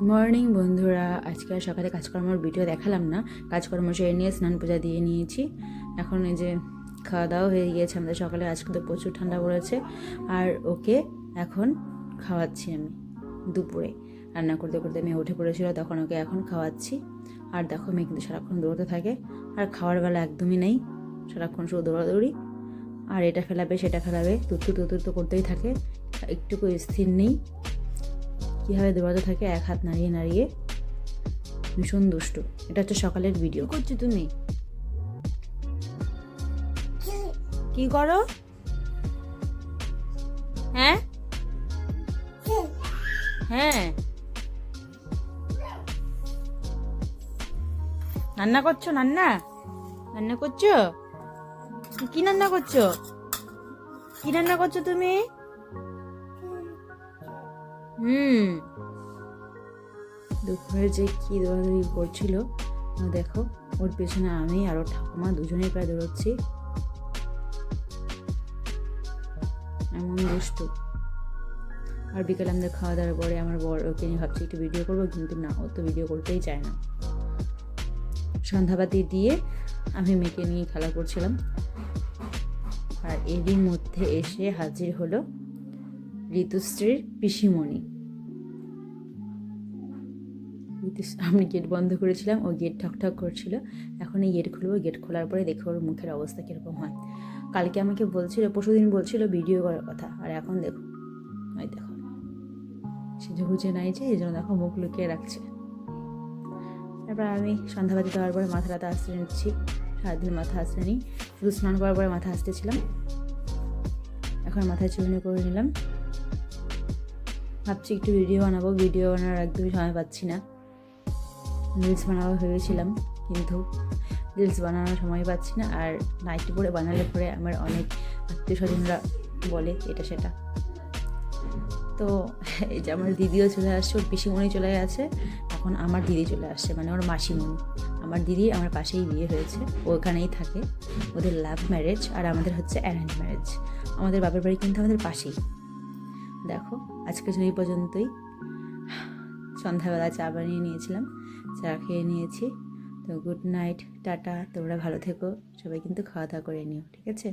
Good morning বন্ধুরা। আজকে আর সকালে কাজকর্মর ভিডিও দেখালাম না। কাজকর্ম সেরে নিয়ে স্নান পূজা দিয়ে নিয়েছি। এখন এই যে খাওয়া দাওয়া হয়ে গিয়েছে, আমাদের সকালে আজকে তো প্রচুর ঠান্ডা পড়েছে। আর ওকে এখন খাওয়াচ্ছি আমি দুপুরে। রান্না করতে করতে মেয়ে উঠে পড়েছিল, তখন ওকে এখন খাওয়াচ্ছি। আর দেখো, মেয়ে কিন্তু সারাক্ষণ দৌড়তে থাকে। আর খাওয়ার বেলা একদমই নেই। সারাক্ষণ শুধু দৌড়াদৌড়ি। আর এটা ফেলাবে, সেটা ফেলাবে। তুতু তুত্তু তো করতেই থাকে। একটুকু স্থির নেই। কীভাবে দৌড়াতে থাকে এক হাত নাড়িয়ে নাড়িয়ে। ভীষণ দুষ্টু। এটা হচ্ছে সকালের ভিডিও করছ তুমি? কি করো? হ্যাঁ? হ্যাঁ। রান্না করছ রান্না রান্না করছ? কি রান্না করছ? কি রান্না করছ তুমি? হুম। দুপুরে যে কি দৌড়াদৌড়ি করছিল দেখো, ওর পেছনে আমি আর ওর ঠাকুমা দুজনেই প্রায় দৌড়চ্ছি। এমন দুষ্টু। আর বিকেলে আমাদের খাওয়া দাওয়ার পরে আমার বর ওকে নিয়ে ভাবছি একটু ভিডিও করব, কিন্তু না, ও তো ভিডিও করতেই চায় না। সন্ধ্যাবাতি দিয়ে আমি মেয়েকে নিয়ে খেলা করছিলাম। আর এরই মধ্যে এসে হাজির হলো ঋতুশ্রীর পিসিমণি। আমি গেট বন্ধ করেছিলাম, ও গেট ঠক ঠক করছিল। এখন এই গেট খুলবো গেট খোলার পরে দেখে ওর মুখের অবস্থা কীরকম হয়। কালকে আমাকে বলছিল পরশু দিন বলছিল ভিডিও করার কথা, আর এখন দেখো ওই দেখো। সেজে গুজে নাই যে, এই জন্য দেখো মুখ লুকিয়ে রাখছে। তারপর আমি সন্ধ্যাবাতি দেওয়ার পরে মাথা টাথা আসতে নিচ্ছি। সারাদিন মাথা আসতে নিই। শুধু স্নান করার পরে মাথা আসতেছিলাম। এখন মাথায় চুলনি করে নিলাম। ভাবছি একটু ভিডিও বানাবো। ভিডিও বানানোর একদমই সময় পাচ্ছি না। রিলস বানাবো ভেবেছিলাম, কিন্তু রিলস বানানোর সময় পাচ্ছি না। আর নাইটি পরে বানালে পরে আমার অনেক আত্মীয় স্বজনরা বলে এটা সেটা। তো এই যে আমার দিদিও চলে আসছে, ওর পিসিমণি চলে গেছে। এখন আমার দিদি চলে আসছে মানে ওর মাসিমণি। আমার দিদি আমার পাশেই বিয়ে হয়েছে ওখানেই থাকে। ওদের লাভ ম্যারেজ আর আমাদের হচ্ছে অ্যারেঞ্জ ম্যারেজ আমাদের বাপের বাড়ি কিন্তু আমাদের পাশেই। দেখো জন্য এই পর্যন্তই। সন্ধ্যাবেলা চা বানিয়ে নিয়েছিলাম, চা খেয়ে নিয়েছি। তো গুড নাইট টাটা, তোমরা ভালো থেকো, সবাই কিন্তু খাওয়া দাওয়া করে নিও, ঠিক আছে?